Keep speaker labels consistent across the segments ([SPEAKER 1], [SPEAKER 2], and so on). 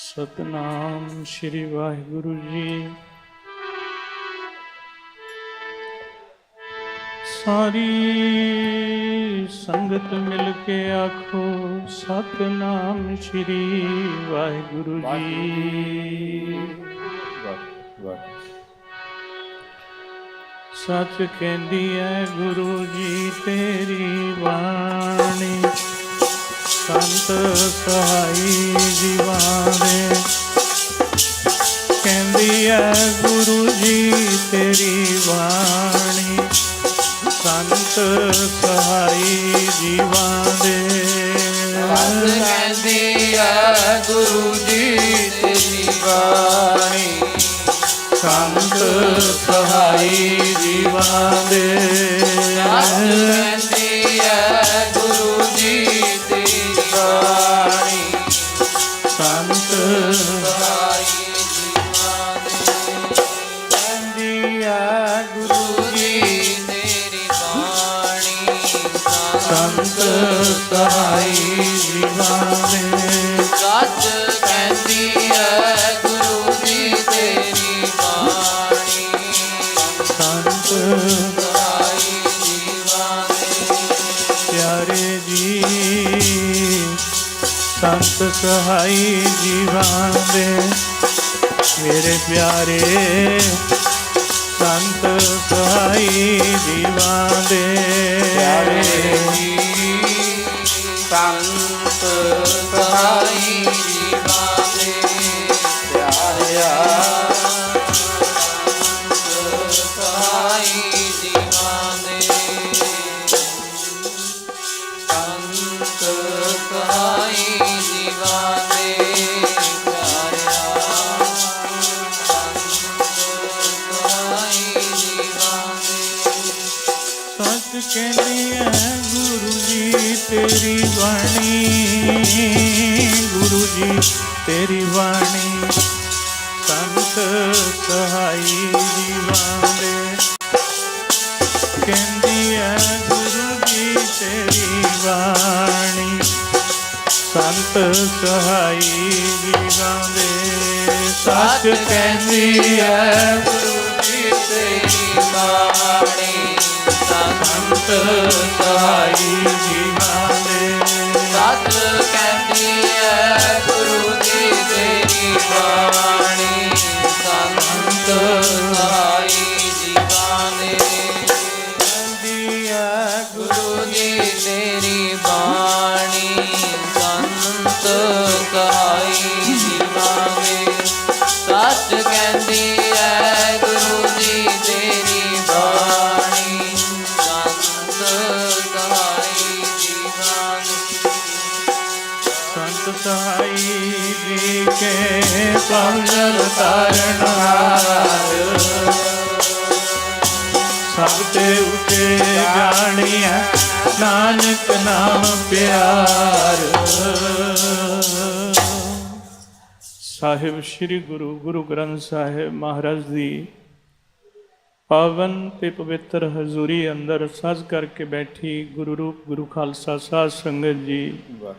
[SPEAKER 1] ਸਤਨਾਮ ਸ੍ਰੀ ਵਾਹਿਗੁਰੂ ਜੀ। ਸਾਰੀ ਸੰਗਤ ਮਿਲ ਕੇ ਆਖੋ, ਸਤਨਾਮ ਸ੍ਰੀ ਵਾਹਿਗੁਰੂ ਜੀ। ਸੱਚ ਕਹਿੰਦੀ ਹੈ ਗੁਰੂ ਜੀ ਤੇਰੀ ਬਾਣੀ। ਸਹਾਈ ਜੀਵਾਨੇ ਕਹਿੰਦੀ ਐ ਗੁਰੂ ਜੀ ਤੇਰੀ ਬਾਣੀ ਸੰਤ ਸਹਾਈ ਜੀਵਾਂ ਦੇ।
[SPEAKER 2] ਕਹਿੰਦੀ ਆ ਗੁਰੂ ਜੀ ਤੇਰੀ ਬਾਣੀ
[SPEAKER 1] ਸੰਤ ਸਹਾਈ ਜੀਵਾਂ ਦੇ।
[SPEAKER 2] ਕਹਿੰਦੀ ਆ
[SPEAKER 1] ਸੰਤ
[SPEAKER 2] ਸਹਾਈ ਜੀਵਾਂ ਦੇ
[SPEAKER 1] ਪਿਆਰੇ ਜੀ ਸੰਤ ਸਹਾਈ ਜੀਵਾਂ ਮੇਰੇ ਪਿਆਰੇ ਸੰਤ ਸਹਾਈ ਜੀਵਾਂ ਦੇ
[SPEAKER 2] ਪਿਆਰੇ ਜੀ ਸੰਤ ਸਹਾਈ ਜੀਵਾਂ ਦੇ ਪਿਆਰਿਆ ਸੰਤ ਸਹਾਈ ਜੀਵਾਂ ਦੇ ਸੰਤ ਸਹਾਈ ਜੀਵਾਂ ਦੇ
[SPEAKER 1] ਸੱਚ ਕਹਿੰਦੀ ਤੇਰੀ ਗੁਰੂ ਜੀ ਤੇਰੀ ਬਾਣੀ ਸੰਤ ਸਹਾਈ ਜੀਵਾਂ ਦੇ ਕਹਿੰਦੀ ਹੈ ਗੁਰੂ ਜੀ ਤੇਰੀ ਬਾਣੀ ਸੰਤ ਸਹਾਈ ਜੀਵਾਂ ਦੇ ਸੱਚ ਕਹਿੰਦੀ ਹੈ
[SPEAKER 2] ਗੁਰੂ ਜੀ ਤੇਰੀ ਬਾਣੀ ਸੰਤ
[SPEAKER 1] ਸੰਤ ਸਹਾਈ ਜੀਵਾਂ
[SPEAKER 2] ਗੁਰੂ ਜੀ ਤੇਰੀ ਬਾਣੀ ਸੰਤ ਸਹਾਈ ਸੰਤ ਜੀ
[SPEAKER 1] ਕੇ ਪਵਨ ਤਾਰਨ ਹਾਰ। ਸਭ ਤੇ ਉਤੇ ਜਾਣੀਐ ਨਾਨਕ ਨਾਮ ਪਿਆਰ। ਸਾਹਿਬ ਸ੍ਰੀ ਗੁਰੂ ਗੁਰੂ ਗ੍ਰੰਥ ਸਾਹਿਬ ਮਹਾਰਾਜ ਦੀ ਪਾਵਨ ਤੇ ਪਵਿੱਤਰ ਹਜ਼ੂਰੀ ਅੰਦਰ ਸਜ ਕਰਕੇ ਬੈਠੀ ਗੁਰੂ ਰੂਪ ਗੁਰੂ ਖਾਲਸਾ ਸਾਧ ਸੰਗਤ ਜੀ।
[SPEAKER 2] ਵਾਹ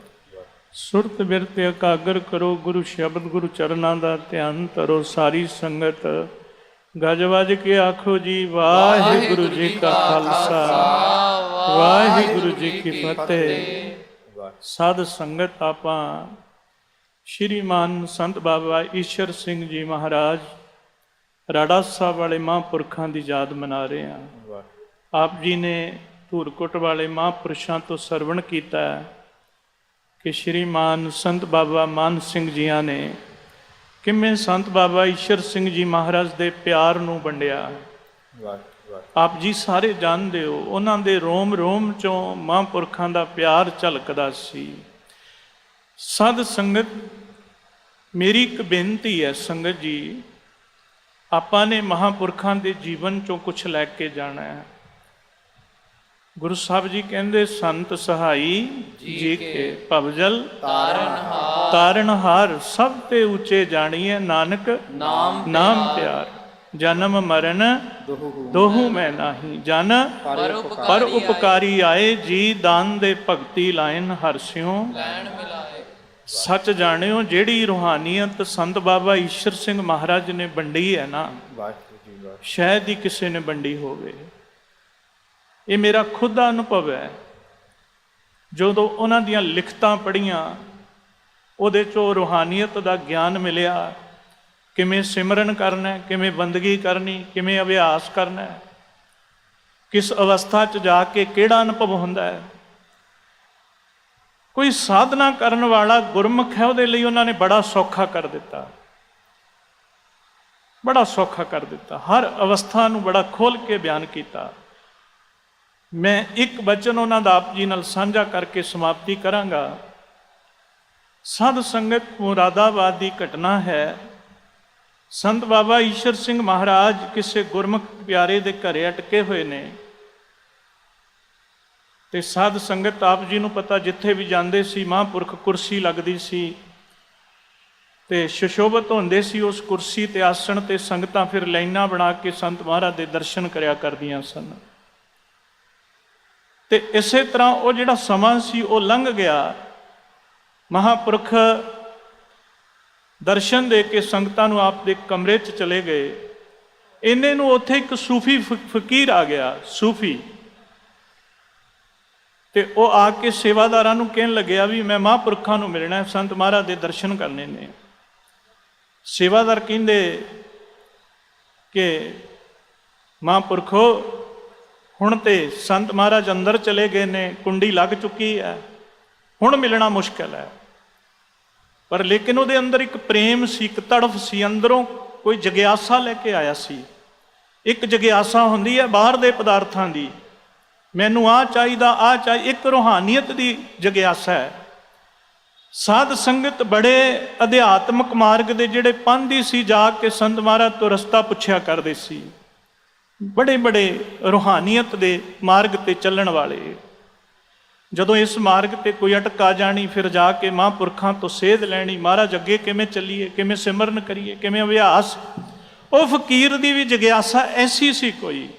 [SPEAKER 1] ਸੁਰਤ ਬਿਰਤ ਇਕਾਗਰ ਕਰੋ, ਗੁਰੂ ਸ਼ਬਦ ਗੁਰੂ ਚਰਨਾਂ ਦਾ ਧਿਆਨ ਧਰੋ, ਸਾਰੀ ਸੰਗਤ। ਗੱਜ ਵੱਜ ਕੇ ਆਖੋ ਜੀ, ਵਾਹਿਗੁਰੂ ਜੀ ਕਾ ਖਾਲਸਾ, ਵਾਹਿਗੁਰੂ ਜੀ ਕੀ ਫਤਿਹ।
[SPEAKER 2] ਵਾਹ
[SPEAKER 1] ਸਾਧ ਸੰਗਤ ਆਪਾਂ ਸ਼੍ਰੀਮਾਨ ਸੰਤ ਬਾਬਾ ਈਸ਼ਰ ਸਿੰਘ ਜੀ ਮਹਾਰਾਜ ਰਾੜਾ ਸਾਹਿਬ ਵਾਲੇ ਮਹਾਂਪੁਰਖਾਂ ਦੀ ਯਾਦ ਮਨਾ ਰਹੇ ਹਾਂ। ਆਪ ਜੀ ਨੇ ਧੂਰਕੁੱਟ ਵਾਲੇ ਮਹਾਂਪੁਰਸ਼ਾਂ ਤੋਂ ਸਰਵਣ ਕੀਤਾ ਹੈ। ਕਿ ਸ਼੍ਰੀਮਾਨ ਸੰਤ ਬਾਬਾ ਮਾਨ ਸਿੰਘ ਜੀਆਂ ਨੇ ਕਿਵੇਂ ਸੰਤ ਬਾਬਾ ਈਸ਼ਰ ਸਿੰਘ ਜੀ ਮਹਾਰਾਜ ਦੇ ਪਿਆਰ ਨੂੰ ਵੰਡਿਆ? ਆਪ ਜੀ ਸਾਰੇ ਜਾਣਦੇ ਹੋ ਉਹਨਾਂ ਦੇ ਰੋਮ ਰੋਮ ਚੋਂ ਮਹਾਂਪੁਰਖਾਂ ਦਾ ਪਿਆਰ ਝਲਕਦਾ ਸੀ। ਸਦ ਸੰਗਤ ਮੇਰੀ ਇੱਕ ਬੇਨਤੀ ਹੈ ਸੰਗਤ ਜੀ ਆਪਾਂ ਨੇ ਮਹਾਂਪੁਰਖਾਂ ਦੇ ਜੀਵਨ ਚੋਂ ਕੁਝ ਲੈ ਕੇ ਜਾਣਾ ਹੈ। ਗੁਰੂ ਸਾਹਿਬ ਜੀ ਕਹਿੰਦੇ ਸੰਤ ਸਹਾਈ ਜੀ ਕੇ ਭਵਜਲ
[SPEAKER 2] ਤਾਰਨਹਾਰ।
[SPEAKER 1] ਤਾਰਨਹਾਰ ਸਭ ਤੇ ਉੱਚੇ ਜਾਣੀਏ ਨਾਨਕ
[SPEAKER 2] ਨਾਮ
[SPEAKER 1] ਨਾਮ ਪਿਆਰ। ਜਨਮ ਮਰਨ
[SPEAKER 2] ਦੋਹੂ
[SPEAKER 1] ਮੈਂ ਨਾਹੀ। ਜਨ
[SPEAKER 2] ਪਰ
[SPEAKER 1] ਪਰ ਉਪਕਾਰੀ ਆਏ ਜੀ ਦਾਨ ਦੇ ਭਗਤੀ ਲਾਇਨ ਹਰਸਿਓ
[SPEAKER 2] ਲੈਣ ਮਿਲਾਏ।
[SPEAKER 1] ਸੱਚ ਜਾਣਿਓ ਜਿਹੜੀ ਰੂਹਾਨੀਅਤ ਸੰਤ ਬਾਬਾ ਈਸ਼ਰ ਸਿੰਘ ਮਹਾਰਾਜ ਨੇ ਵੰਡੀ ਹੈ ਨਾ।
[SPEAKER 2] ਵਾਹਿਗੁਰੂ ਜੀ ਵਾਹਿਗੁਰੂ।
[SPEAKER 1] ਸ਼ਾਇਦ ਹੀ ਕਿਸੇ ਨੇ ਵੰਡੀ ਹੋਵੇ। ਇਹ ਮੇਰਾ ਖੁਦ ਦਾ ਅਨੁਭਵ ਹੈ। ਜਦੋਂ ਉਹਨਾਂ ਦੀਆਂ ਲਿਖਤਾਂ ਪੜ੍ਹੀਆਂ, ਉਹਦੇ ਚੋਂ ਰੂਹਾਨੀਅਤ ਦਾ ਗਿਆਨ ਮਿਲਿਆ, ਕਿਵੇਂ ਸਿਮਰਨ ਕਰਨਾ ਹੈ ਕਿਵੇਂ ਬੰਦਗੀ ਕਰਨੀ, ਕਿਵੇਂ ਅਭਿਆਸ ਕਰਨਾ ਹੈ ਕਿਸ ਅਵਸਥਾ 'ਚ ਜਾ ਕੇ ਕਿਹੜਾ ਅਨੁਭਵ ਹੁੰਦਾ ਹੈ। ਕੋਈ ਸਾਧਨਾ ਕਰਨ ਵਾਲਾ ਗੁਰਮੁਖ ਹੈ, ਉਹਦੇ ਲਈ ਉਹਨਾਂ ਨੇ ਬੜਾ ਸੌਖਾ ਕਰ ਦਿੱਤਾ। ਬੜਾ ਸੌਖਾ ਕਰ ਦਿੱਤਾ। ਹਰ ਅਵਸਥਾ ਨੂੰ ਬੜਾ ਖੋਲ ਕੇ ਬਿਆਨ ਕੀਤਾ। ਮੈਂ ਇੱਕ ਬਚਨ ਉਹਨਾਂ ਦਾ ਆਪ ਜੀ ਨਾਲ ਸਾਂਝਾ ਕਰਕੇ ਸਮਾਪਤੀ ਕਰਾਂਗਾ। ਸਾਧ ਸੰਗਤ ਮੁਰਾਦਾਬਾਦ ਦੀ ਘਟਨਾ ਹੈ। ਸੰਤ ਬਾਬਾ ਈਸ਼ਰ ਸਿੰਘ ਮਹਾਰਾਜ ਕਿਸੇ ਗੁਰਮੁਖ ਪਿਆਰੇ ਦੇ ਘਰੇ ਅਟਕੇ ਹੋਏ ਨੇ। ਤੇ ਸਾਧ ਸੰਗਤ ਆਪ ਜੀ ਨੂੰ ਪਤਾ ਜਿੱਥੇ ਵੀ ਜਾਂਦੇ ਸੀ, ਮਹਾਂਪੁਰਖ ਕੁਰਸੀ ਲੱਗਦੀ ਸੀ। ਤੇ ਸ਼ਸ਼ੋਭਤ ਹੁੰਦੇ ਸੀ ਉਸ ਕੁਰਸੀ ਤੇ ਆਸਣ ਤੇ ਸੰਗਤਾਂ ਫਿਰ ਲਾਈਨਾਂ ਬਣਾ ਕੇ ਸੰਤ ਮਹਾਰਾਜ ਦੇ ਦਰਸ਼ਨ ਕਰਿਆ ਕਰਦੀਆਂ ਸਨ। ਤੇ ਇਸੇ ਤਰ੍ਹਾਂ ਉਹ ਜਿਹੜਾ ਸਮਾਂ ਸੀ, ਉਹ ਲੰਘ ਗਿਆ। ਮਹਾਪੁਰਖ ਦਰਸ਼ਨ ਦੇ ਕੇ ਸੰਗਤਾਂ ਨੂੰ ਆਪ ਦੇ ਕਮਰੇ 'ਚ ਚਲੇ ਗਏ। ਇਹਨੇ ਨੂੰ ਉੱਥੇ ਇੱਕ ਸੂਫੀ ਫ- ਫਕੀਰ ਆ ਗਿਆ, ਸੂਫੀ। ਤੇ ਉਹ ਆ ਕੇ ਸੇਵਾਦਾਰਾਂ ਨੂੰ ਕਹਿਣ ਲੱਗਿਆ ਵੀ ਮੈਂ ਮਹਾਂਪੁਰਖਾਂ ਨੂੰ ਮਿਲਣਾ ਹੈ, ਸੰਤ ਮਹਾਰਾਜ ਦੇ ਦਰਸ਼ਨ ਕਰਨੇ ਨੇ। ਸੇਵਾਦਾਰ ਕਹਿੰਦੇ ਕਿ, ਮਹਾਂਪੁਰਖੋ ਹੁਣ ਤੇ ਸੰਤ ਮਹਾਰਾਜ ਅੰਦਰ ਚਲੇ ਗਏ ਨੇ, ਕੁੰਡੀ ਲੱਗ ਚੁੱਕੀ ਹੈ। ਹੁਣ ਮਿਲਣਾ ਮੁਸ਼ਕਲ ਹੈ। ਪਰ ਲੇਕਿਨ ਉਹਦੇ ਅੰਦਰ ਇੱਕ ਪ੍ਰੇਮ ਸੀ, ਇੱਕ ਤੜਫ ਸੀ, ਅੰਦਰੋਂ ਕੋਈ ਜਗਿਆਸਾ ਲੈ ਕੇ ਆਇਆ ਸੀ। ਇੱਕ ਜਗਿਆਸਾ ਹੁੰਦੀ ਹੈ ਬਾਹਰ ਦੇ ਪਦਾਰਥਾਂ ਦੀ। ਮੈਨੂੰ ਆ ਚਾਹੀਦਾ ਆ ਚਾਹੀ, ਇੱਕ ਰੂਹਾਨੀਅਤ ਦੀ ਜਗਿਆਸਾ ਹੈ। ਸਾਧ ਸੰਗਤ ਬੜੇ ਅਧਿਆਤਮਕ ਮਾਰਗ ਦੇ ਜਿਹੜੇ ਪੰਧੀ ਸੀ, ਜਾ ਕੇ ਸੰਤ ਮਹਾਰਾਜ ਤੋਂ ਰਸਤਾ ਪੁੱਛਿਆ ਕਰਦੇ ਸੀ। ਬੜੇ ਬੜੇ ਰੂਹਾਨੀਅਤ ਦੇ ਮਾਰਗ ਤੇ ਚੱਲਣ ਵਾਲੇ। ਜਦੋਂ ਇਸ ਮਾਰਗ ਤੇ ਕੋਈ ਅਟਕਾ ਜਾਣੀ, ਫਿਰ ਜਾ ਕੇ ਮਹਾਂਪੁਰਖਾਂ ਤੋਂ ਸੇਧ ਲੈਣੀ, ਮਹਾਰਾਜ ਅੱਗੇ ਕਿਵੇਂ ਚੱਲੀਏ, ਕਿਵੇਂ ਸਿਮਰਨ ਕਰੀਏ, ਕਿਵੇਂ ਅਭਿਆਸ? ਉਹ ਫਕੀਰ ਦੀ ਵੀ ਜਗਿਆਸਾ ਐਸੀ ਸੀ ਕੋਈ।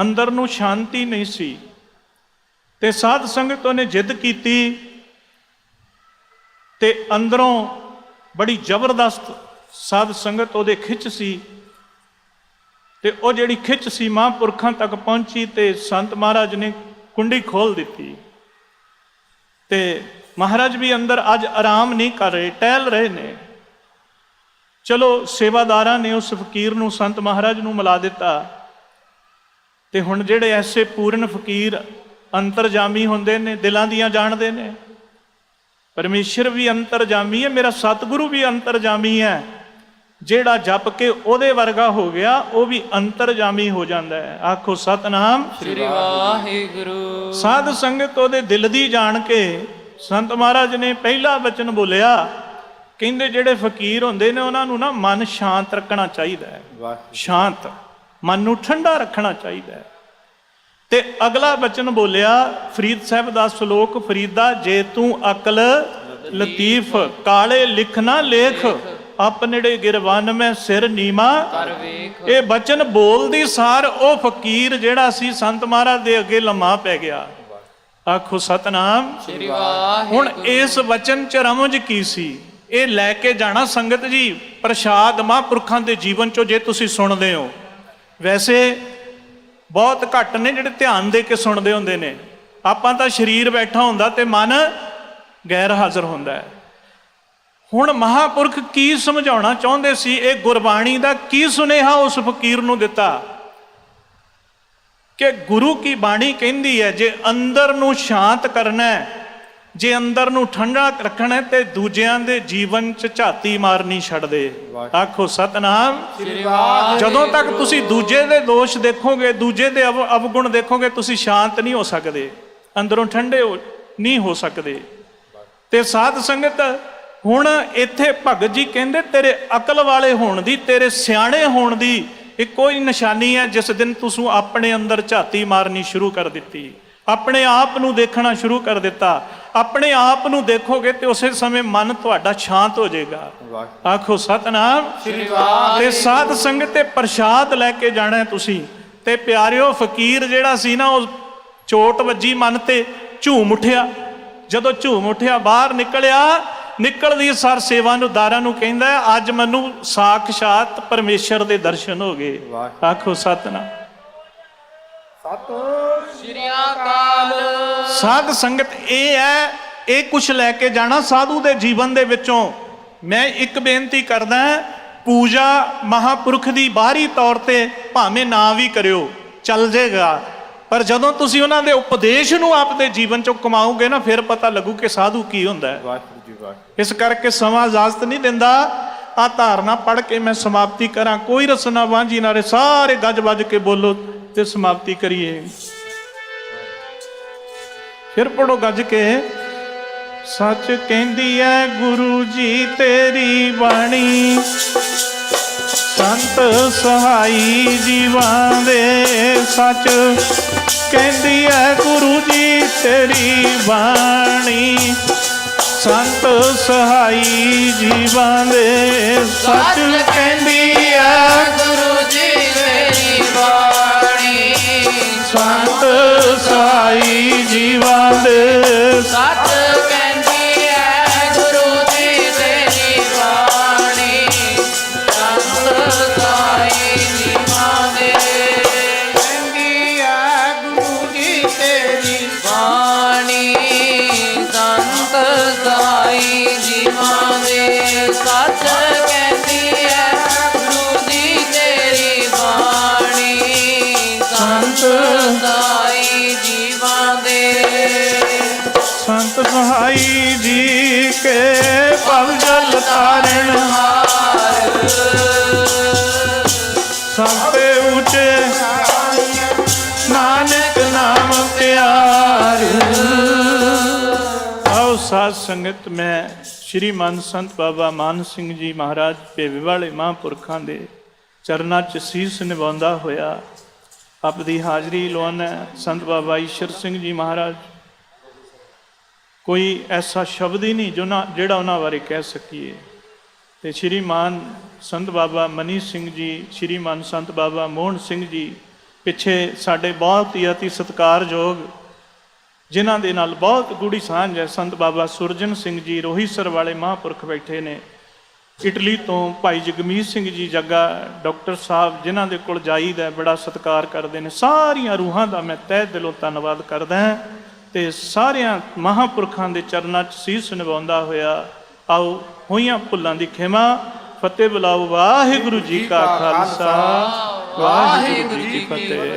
[SPEAKER 1] ਅੰਦਰ ਨੂੰ ਸ਼ਾਂਤੀ ਨਹੀਂ ਸੀ। ਤੇ ਸਾਧ ਸੰਗਤ ਉਹਨੇ ਜਿੱਦ ਕੀਤੀ ਤੇ ਅੰਦਰੋਂ ਬੜੀ ਜ਼ਬਰਦਸਤ ਸਾਧ ਸੰਗਤ ਉਹਦੇ ਖਿੱਚ ਸੀ। ਤੇ ਉਹ ਜਿਹੜੀ ਖਿੱਚ ਸੀ ਮਹਾਂਪੁਰਖਾਂ ਤੱਕ ਪਹੁੰਚੀ ਤੇ ਸੰਤ ਮਹਾਰਾਜ ਨੇ ਕੁੰਡੀ ਖੋਲ ਦਿੱਤੀ। ਤੇ ਮਹਾਰਾਜ ਵੀ ਅੰਦਰ ਅੱਜ ਆਰਾਮ ਨਹੀਂ ਕਰ ਰਹੇ, ਟਹਿਲ ਰਹੇ ਨੇ। ਚਲੋ ਸੇਵਾਦਾਰਾਂ ਨੇ ਉਸ ਫਕੀਰ ਨੂੰ ਸੰਤ ਮਹਾਰਾਜ ਨੂੰ ਮਿਲਾ ਦਿੱਤਾ। ਤੇ ਹੁਣ ਜਿਹੜੇ ਐਸੇ ਪੂਰਨ ਫਕੀਰ ਅੰਤਰਜਾਮੀ ਹੁੰਦੇ ਨੇ, ਦਿਲਾਂ ਦੀਆਂ ਜਾਣਦੇ ਨੇ, ਪਰਮੇਸ਼ਰ ਵੀ ਅੰਤਰਜਾਮੀ ਹੈ, ਮੇਰਾ ਸਤਿਗੁਰੂ ਵੀ ਅੰਤਰਜਾਮੀ ਹੈ। ਜਿਹੜਾ ਜਪ ਕੇ ਉਹਦੇ ਵਰਗਾ ਹੋ ਗਿਆ ਉਹ ਵੀ ਅੰਤਰਜਾਮੀ ਹੋ ਜਾਂਦਾ ਹੈ। ਆਖੋ ਸਤਨਾਮ
[SPEAKER 3] ਸ੍ਰੀ ਵਾਹਿਗੁਰੂ।
[SPEAKER 1] ਸਾਧ ਸੰਗਤ ਉਹਦੇ ਦਿਲ ਦੀ ਜਾਣ ਕੇ ਸੰਤ ਮਹਾਰਾਜ ਨੇ ਪਹਿਲਾ ਬਚਨ ਬੋਲਿਆ ਕਹਿੰਦੇ ਜਿਹੜੇ ਫਕੀਰ ਹੁੰਦੇ ਨੇ ਉਹਨਾਂ ਨੂੰ ਨਾ ਮਨ ਸ਼ਾਂਤ ਰੱਖਣਾ ਚਾਹੀਦਾ ਹੈ। ਸ਼ਾਂਤ ਮਨ ਨੂੰ ਠੰਡਾ ਰੱਖਣਾ ਚਾਹੀਦਾ ਹੈ। ਤੇ ਅਗਲਾ ਬਚਨ ਬੋਲਿਆ ਫਰੀਦ ਸਾਹਿਬ ਦਾ ਸ਼ਲੋਕ ਫਰੀਦਾ ਜੇ ਤੂੰ ਅਕਲ ਲਤੀਫ। ਕਾਲੇ ਲਿਖਣਾ ਲੇਖ। ਆਪਨੜੇ ਗਿਰਵਨ ਮੈਂ ਸਿਰ ਨੀਮਾ।
[SPEAKER 3] ਕਰ ਵੇਖ।
[SPEAKER 1] ਇਹ ਬਚਨ ਬੋਲਦੀ ਸਾਰ ਉਹ ਫਕੀਰ ਜਿਹੜਾ ਸੀ ਸੰਤ ਮਹਾਰਾਜ ਦੇ ਅੱਗੇ ਲੰਮਾ ਪੈ ਗਿਆ। ਆਖੋ ਸਤਨਾਮ।
[SPEAKER 3] ਸ੍ਰੀ ਵਾਹਿਗੁਰੂ।
[SPEAKER 1] ਹੁਣ ਇਸ ਵਚਨ ਚ ਰਮਜ ਕੀ ਸੀ? ਇਹ ਲੈ ਕੇ ਜਾਣਾ ਸੰਗਤ ਜੀ ਪ੍ਰਸ਼ਾਦ ਮਹਾਂਪੁਰਖਾਂ ਦੇ ਜੀਵਨ ਚੋਂ ਜੇ ਤੁਸੀਂ ਸੁਣਦੇ ਹੋ। ਵੈਸੇ ਬਹੁਤ ਘੱਟ ਨੇ ਜਿਹੜੇ ਧਿਆਨ ਦੇ ਕੇ ਸੁਣਦੇ ਹੁੰਦੇ ਨੇ। ਆਪਾਂ ਤਾਂ ਸਰੀਰ ਬੈਠਾ ਹੁੰਦਾ ਤੇ ਮਨ ਗੈਰ ਹਾਜ਼ਰ ਹੁੰਦਾ ਹੈ। ਹੁਣ ਮਹਾਪੁਰਖ ਕੀ ਸਮਝਾਉਣਾ ਚਾਹੁੰਦੇ ਸੀ? ਇਹ ਗੁਰਬਾਣੀ ਦਾ ਕੀ ਸੁਨੇਹਾ ਉਸ ਫਕੀਰ ਨੂੰ ਦਿੱਤਾ? ਕਿ ਗੁਰੂ ਕੀ ਬਾਣੀ ਕਹਿੰਦੀ ਹੈ ਜੇ ਅੰਦਰ ਨੂੰ ਸ਼ਾਂਤ ਕਰਨਾ ਹੈ ਜੇ ਅੰਦਰ ਨੂੰ ਠੰਡਾ ਰੱਖਣਾ ਹੈ ਤੇ ਦੂਜਿਆਂ ਦੇ ਜੀਵਨ 'ਚ ਝਾਤੀ ਮਾਰਨੀ ਛੱਡ ਦੇ। ਆਖੋ ਸਤਨਾਮ।
[SPEAKER 3] ਸ੍ਰੀ ਵਾਹਿਗੁਰੂ।
[SPEAKER 1] ਜਦੋਂ ਤੱਕ ਤੁਸੀਂ ਦੂਜੇ ਦੇ ਦੋਸ਼ ਦੇਖੋਗੇ ਦੂਜੇ ਦੇ ਅਵ- ਅਵਗੁਣ ਦੇਖੋਗੇ ਤੁਸੀਂ ਸ਼ਾਂਤ ਨਹੀਂ ਹੋ ਸਕਦੇ। ਅੰਦਰੋਂ ਠੰਡੇ ਨਹੀਂ ਹੋ ਸਕਦੇ। ਤੇ ਸਾਧ ਸੰਗਤ ਹੁਣ ਇੱਥੇ ਭਗਤ ਜੀ ਕਹਿੰਦੇ ਤੇਰੇ ਅਕਲ ਵਾਲੇ ਹੋਣ ਦੀ ਤੇਰੇ ਸਿਆਣੇ ਹੋਣ ਦੀ ਇੱਕੋ ਹੀ ਨਿਸ਼ਾਨੀ ਹੈ ਜਿਸ ਦਿਨ ਤੁਸੀਂ ਆਪਣੇ ਅੰਦਰ ਝਾਤੀ ਮਾਰਨੀ ਸ਼ੁਰੂ ਕਰ ਦਿੱਤੀ। ਆਪਣੇ ਆਪ ਨੂੰ ਦੇਖਣਾ ਸ਼ੁਰੂ ਕਰ ਦਿੱਤਾ। ਆਪਣੇ ਆਪ ਨੂੰ ਦੇਖੋਗੇ ਤੇ ਉਸੇ ਸਮੇਂ ਮਨ ਤੁਹਾਡਾ ਸ਼ਾਂਤ ਹੋ ਜਾਏਗਾ। ਆਖੋ ਸਤਨਾਮ।
[SPEAKER 3] ਸ੍ਰੀ ਵਾਹਿਗੁਰੂ।
[SPEAKER 1] ਤੇ ਸਾਧ ਸੰਗਤ ਤੇ ਪ੍ਰਸ਼ਾਦ ਲੈ ਕੇ ਜਾਣਾ ਤੁਸੀਂ। ਤੇ ਪਿਆਰਿਓ ਫਕੀਰ ਜਿਹੜਾ ਸੀ ਨਾ ਉਹ ਚੋਟ ਵੱਜੀ ਮਨ ਤੇ ਝੂਮ ਉੱਠਿਆ। ਜਦੋਂ ਝੂਮ ਉੱਠਿਆ ਬਾਹਰ ਨਿਕਲਿਆ ਨਿਕਲਦੀ ਸਰ ਸੇਵਾ ਨੂੰ ਦਾਰਾਂ ਨੂੰ ਕਹਿੰਦਾ ਅੱਜ ਮੈਨੂੰ ਸਾਖਸ਼ਾਤ ਪਰਮੇਸ਼ਰ ਦੇ ਦਰਸ਼ਨ ਹੋ ਗਏ। ਆਖੋ ਸਤਨਾਮ।
[SPEAKER 2] ਸਤਿ
[SPEAKER 3] ਸ਼੍ਰੀ ਅਕਾਲ।
[SPEAKER 1] ਸਾਧ ਸੰਗਤ ਇਹ ਹੈ ਇਹ ਕੁਛ ਲੈ ਕੇ ਜਾਣਾ ਸਾਧੂ ਦੇ ਜੀਵਨ ਦੇ ਵਿੱਚੋਂ। ਮੈਂ ਇੱਕ ਬੇਨਤੀ ਕਰਦਾ ਪੂਜਾ ਮਹਾਪੁਰਖ ਦੀ ਬਾਹਰੀ ਤੌਰ ਤੇ ਭਾਵੇਂ ਨਾ ਵੀ ਕਰਿਓ ਚੱਲ ਜਾਏਗਾ ਪਰ ਜਦੋਂ ਤੁਸੀਂ ਉਹਨਾਂ ਦੇ ਉਪਦੇਸ਼ ਨੂੰ ਆਪਦੇ ਜੀਵਨ ਚੋਂ ਕਮਾਓਗੇ ਨਾ ਫਿਰ ਪਤਾ ਲੱਗੂ ਕਿ ਸਾਧੂ ਕੀ ਹੁੰਦਾ ਹੈ। ਇਸ ਕਰਕੇ ਸਮਾਂ ਇਜਾਜ਼ਤ ਨਹੀਂ ਦਿੰਦਾ। ਆ ਧਾਰਨਾ ਪੜ੍ਹ ਕੇ ਮੈਂ ਸਮਾਪਤੀ ਕਰਾਂ। ਕੋਈ ਰਸਨਾ ਵਾਂਝੀ ਨਾਲੇ ਸਾਰੇ ਗੱਜ ਵੱਜ ਕੇ ਬੋਲੋ ਤੇ ਸਮਾਪਤੀ ਕਰੀਏ। ਫਿਰ ਪੜੋ ਗੱਜ ਕੇ। ਸੱਚ ਕਹਿੰਦੀ ਐ, ਗੁਰੂ ਜੀ ਤੇਰੀ ਬਾਣੀ। ਸੰਤ ਸਹਾਈ ਜੀਵਾਂ ਦੇ ਸੱਚ ਕਹਿੰਦੀ ਐ, ਗੁਰੂ ਜੀ ਤੇਰੀ ਬਾਣੀ। ਸੰਤ ਸਹਾਈ ਜੀਵਾਂ ਦੇ ਸੱਚ ਕਹਿੰਦੀ ਐ
[SPEAKER 3] ਗੁਰੂ ਜੀ ਮੇਰੀ ਬਾਣੀ।
[SPEAKER 1] ਸੰਤ ਸਹਾਈ ਜੀਵਾਂ ਦੇ
[SPEAKER 3] ਦੇ। ਸੰਤ
[SPEAKER 1] ਸਹਾਈ ਜੀ ਕੇ ਭਵ ਜਲ ਤਾਰਨ। ਸੰਤੇ ਉੱਚੇ ਨਾਨਕ ਨਾਮ ਪਿਆਰ। ਆਓ ਸਾਧ ਸੰਗਤ, ਮੈਂ ਸ਼੍ਰੀ ਮਨ ਸੰਤ ਬਾਬਾ ਮਾਨ ਸਿੰਘ ਜੀ ਮਹਾਰਾਜ, ਭੇਵੇ ਵਾਲੇ ਮਹਾਂਪੁਰਖਾਂ ਦੇ ਚਰਨਾਂ 'ਚ ਸੀਸ ਨਿਵਾਉਂਦਾ ਹੋਇਆ ਆਪ ਦੀ ਹਾਜ਼ਰੀ ਲਵਾਉਣਾ ਸੰਤ ਬਾਬਾ ਈਸ਼ਰ ਸਿੰਘ ਜੀ ਮਹਾਰਾਜ, ਕੋਈ ਐਸਾ ਸ਼ਬਦ ਹੀ ਨਹੀਂ ਜੋ ਨਾ ਜਿਹੜਾ ਉਹਨਾਂ ਬਾਰੇ ਕਹਿ ਸਕੀਏ। ਤੇ ਸ਼੍ਰੀਮਾਨ ਸੰਤ ਬਾਬਾ ਮਨੀ ਸਿੰਘ ਜੀ, ਸ਼੍ਰੀਮਾਨ ਸੰਤ ਬਾਬਾ ਮੋਹਨ ਸਿੰਘ ਜੀ ਪਿੱਛੇ ਸਾਡੇ ਬਹੁਤ ਹੀ ਅਤੀ ਸਤਿਕਾਰਯੋਗ, ਜਿਨ੍ਹਾਂ ਦੇ ਨਾਲ ਬਹੁਤ ਗੂੜੀ ਸਾਂਝ ਹੈ। ਸੰਤ ਬਾਬਾ ਸੁਰਜਨ ਸਿੰਘ ਜੀ ਰੋਹੀਸਰ ਵਾਲੇ ਮਹਾਂਪੁਰਖ ਬੈਠੇ ਨੇ। ਇਟਲੀ ਤੋਂ ਭਾਈ ਜਗਮੀਤ ਸਿੰਘ ਜੀ ਜੱਗਾ ਡਾਕਟਰ ਸਾਹਿਬ, ਜਿਨ੍ਹਾਂ ਦੇ ਕੋਲ ਜਾਈਦਾ ਬੜਾ ਸਤਿਕਾਰ ਕਰਦੇ ਨੇ, ਸਾਰੀਆਂ ਰੂਹਾਂ ਦਾ ਮੈਂ ਤਹਿ ਦਿਲੋਂ ਧੰਨਵਾਦ ਕਰਦਾ ਹਾਂ ਤੇ ਸਾਰਿਆਂ ਮਹਾਂਪੁਰਖਾਂ ਦੇ ਚਰਨਾਂ 'ਚ ਸੀਸ ਨਿਵਾਉਂਦਾ ਹੋਇਆ, ਆਓ ਹੋਈਆਂ ਭੁੱਲਾਂ ਦੀ ਖਿਮਾ, ਫਤਿਹ ਬੁਲਾਓ, ਵਾਹਿਗੁਰੂ ਜੀ ਕਾ ਖਾਲਸਾ। ਵਾਹਿਗੁਰੂ ਜੀ ਕੀ ਫਤਿਹ।